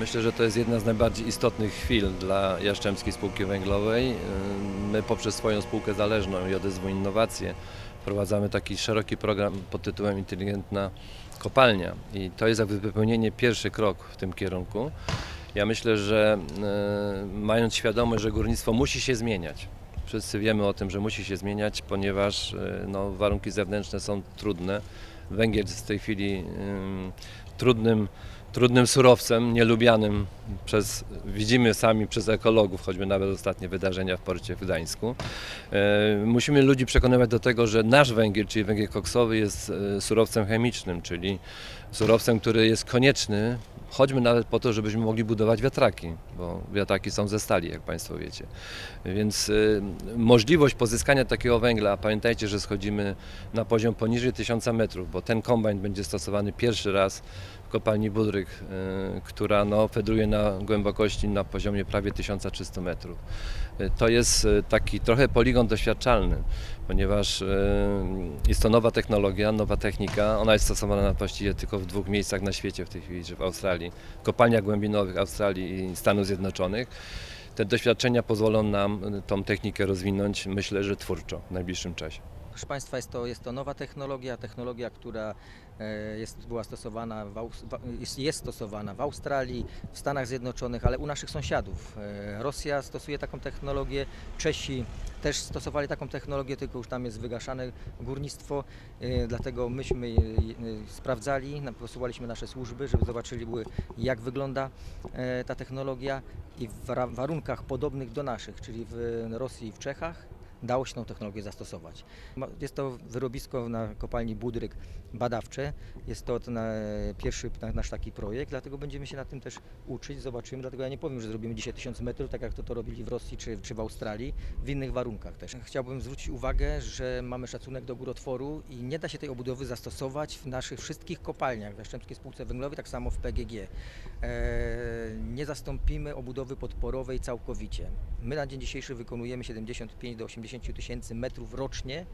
Myślę, że to jest jedna z najbardziej istotnych chwil dla Jastrzębskiej Spółki Węglowej. My poprzez swoją spółkę zależną JSW Innowacje wprowadzamy taki szeroki program pod tytułem Inteligentna Kopalnia i to jest jakby wypełnienie pierwszy krok w tym kierunku. Ja myślę, że e, mając świadomość, że górnictwo musi się zmieniać, wszyscy wiemy o tym, że musi się zmieniać, ponieważ e, no, warunki zewnętrzne są trudne. Węgiel jest w tej chwili ym, trudnym, trudnym surowcem, nielubianym przez, widzimy sami przez ekologów, choćby nawet ostatnie wydarzenia w porcie w Gdańsku. E, Musimy ludzi przekonywać do tego, że nasz węgiel, czyli węgiel koksowy jest e, surowcem chemicznym, czyli surowcem, który jest konieczny, choćby nawet po to, żebyśmy mogli budować wiatraki, bo wiatraki są ze stali, jak Państwo wiecie. Więc y, możliwość pozyskania takiego węgla, pamiętajcie, że schodzimy na poziom poniżej 1000 metrów, bo ten kombajn będzie stosowany pierwszy raz kopalni Budryk, y, która no, fedruje na głębokości na poziomie prawie 1300 metrów. Y, To jest y, taki trochę poligon doświadczalny, ponieważ jest to nowa technologia, nowa technika. Ona jest stosowana właściwie tylko w dwóch miejscach na świecie w tej chwili, w Australii, kopalniach głębinowych Australii i Stanów Zjednoczonych. Te doświadczenia pozwolą nam tą technikę rozwinąć, myślę, że twórczo w najbliższym czasie. Proszę Państwa, jest to, jest to nowa technologia, technologia, która e, jest, była stosowana, w, jest, stosowana w Australii, w Stanach Zjednoczonych, ale u naszych sąsiadów. E, Rosja stosuje taką technologię, Czesi też stosowali taką technologię, tylko już tam jest wygaszane górnictwo, e, dlatego myśmy sprawdzali, posyłaliśmy nasze służby, żeby zobaczyli, jak wygląda ta technologia i w warunkach podobnych do naszych, czyli w Rosji i w Czechach, dało się tą technologię zastosować. Jest to wyrobisko na kopalni Budryk badawcze. Jest to na pierwszy na- nasz taki projekt, dlatego będziemy się na tym też uczyć, zobaczymy. Dlatego ja nie powiem, że zrobimy dzisiaj 1000 metrów, tak jak to, to robili w Rosji czy, czy w Australii, w innych warunkach też. Chciałbym zwrócić uwagę, że mamy szacunek do górotworu i nie da się tej obudowy zastosować w naszych wszystkich kopalniach, w Jastrzębskiej Spółce Węglowej, tak samo w PGG. E, nie zastąpimy obudowy podporowej całkowicie. My na dzień dzisiejszy wykonujemy 75 do 80 tysięcy metrów rocznie.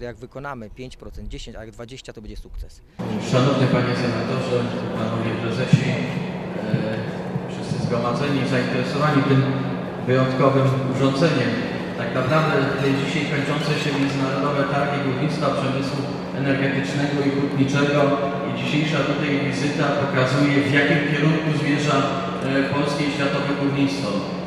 Jak wykonamy 5%, 10, a jak 20 to będzie sukces. Szanowny Panie Senatorze, Panowie Prezesi, e, wszyscy zgromadzeni, zainteresowani tym wyjątkowym urządzeniem. Tak naprawdę tej dzisiaj kończące się Międzynarodowe Targi Górnictwa Przemysłu Energetycznego i Hutniczego i dzisiejsza tutaj wizyta pokazuje w jakim kierunku zmierza e, polskie i światowe górnictwo.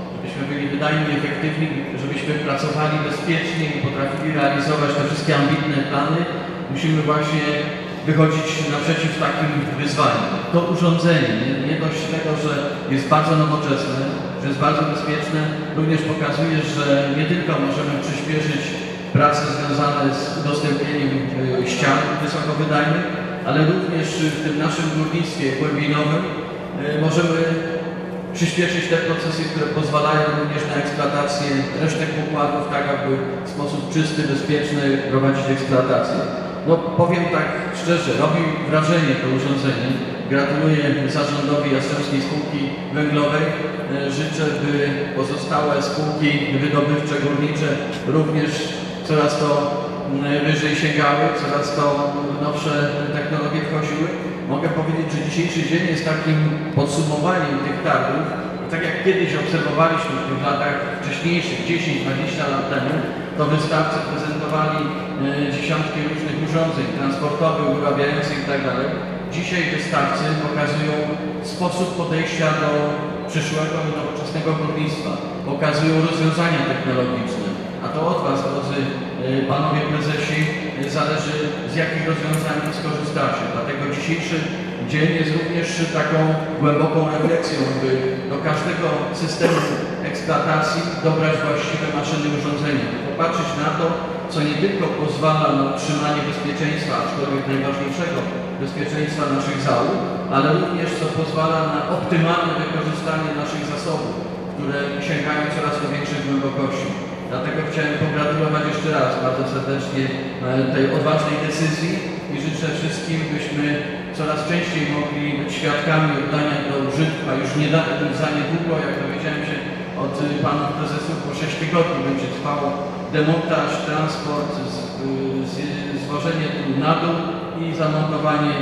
Żebyśmy byli wydajni, efektywni, żebyśmy pracowali bezpiecznie i potrafili realizować te wszystkie ambitne plany, musimy właśnie wychodzić naprzeciw takim wyzwaniom. To urządzenie, nie, nie dość tego, że jest bardzo nowoczesne, że jest bardzo bezpieczne, również pokazuje, że nie tylko możemy przyspieszyć prace związane z udostępnieniem y, ścian wysokowydajnych, ale również w tym naszym górnictwie głębinowym y, możemy przyspieszyć te procesy, które pozwalają również na eksploatację resztek pokładów, tak aby w sposób czysty, bezpieczny prowadzić eksploatację. No powiem tak szczerze, robi wrażenie to urządzenie. Gratuluję zarządowi Jastrzębskiej Spółki Węglowej. E, Życzę, by pozostałe spółki wydobywcze, górnicze również coraz to mm, wyżej sięgały, coraz to nowsze technologie Mogę powiedzieć, że dzisiejszy dzień jest takim podsumowaniem tych targów. Tak jak kiedyś obserwowaliśmy w tych latach wcześniejszych, 10-20 lat temu, to wystawcy prezentowali e, dziesiątki różnych urządzeń transportowych, wyrabiających itd. Dzisiaj wystawcy pokazują sposób podejścia do przyszłego i nowoczesnego górnictwa. Pokazują rozwiązania technologiczne. A to od Was, drodzy e, panowie prezesi, e, zależy z jakich rozwiązań skorzystacie. Dlatego dzisiejszy dzień jest również taką głęboką refleksją, by do każdego systemu eksploatacji dobrać właściwe maszyny urządzenia. Popatrzeć na to, co nie tylko pozwala na utrzymanie bezpieczeństwa, aczkolwiek najważniejszego bezpieczeństwa naszych załóg, ale również co pozwala na optymalne wykorzystanie naszych zasobów, które sięgają coraz do większych głębokości. Dlatego chciałem pogratulować jeszcze raz bardzo serdecznie e, tej odważnej decyzji i życzę wszystkim, byśmy coraz częściej mogli być świadkami oddania do użytku, a już nie da, za niedługo, jak dowiedziałem się od panów prezesów, po 6 tygodni będzie trwało demontaż, transport, z, z, zwożenie tu na dół i zamontowanie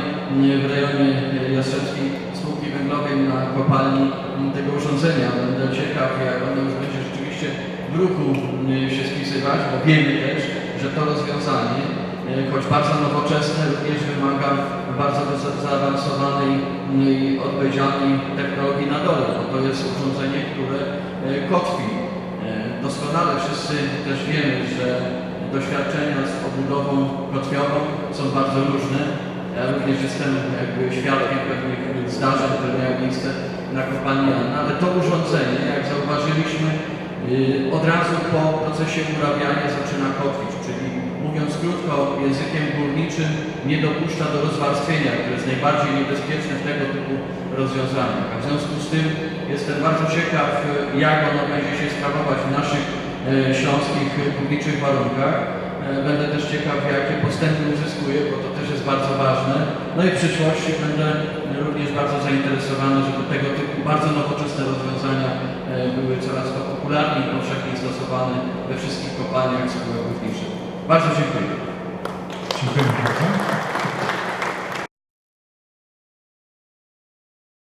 y, w rejonie y, Jastrzębskiej spółki węglowej na kopalni tego urządzenia. Będę ciekaw, jak ono już będzie ruchu m, się spisywać, bo wiemy też, że to rozwiązanie, e, choć bardzo nowoczesne, również wymaga bardzo za- zaawansowanej m, i odpowiedzialnej technologii na dole, bo to jest urządzenie, które e, kotwi. E, Doskonale wszyscy też wiemy, że doświadczenia z obudową kotwiową są bardzo różne. Ja również jestem jakby świadkiem pewnych zdarzeń, które miały miejsce na kopalni ale to urządzenie, jak zauważyliśmy, od razu po procesie urabiania zaczyna kotwić, czyli mówiąc krótko, językiem górniczym nie dopuszcza do rozwarstwienia, które jest najbardziej niebezpieczne w tego typu rozwiązaniach. A w związku z tym jestem bardzo ciekaw, jak ono będzie się sprawować w naszych yy, śląskich górniczych warunkach. E, Będę też ciekaw, jakie postępy uzyskuje, bo to też jest bardzo ważne. No i w przyszłości będę również bardzo zainteresowany, żeby tego typu bardzo nowoczesne rozwiązania e, były coraz to popularniej i powszechnie stosowane we wszystkich kopalniach spółek górniczych. Bardzo dziękuję. Dziękuję bardzo.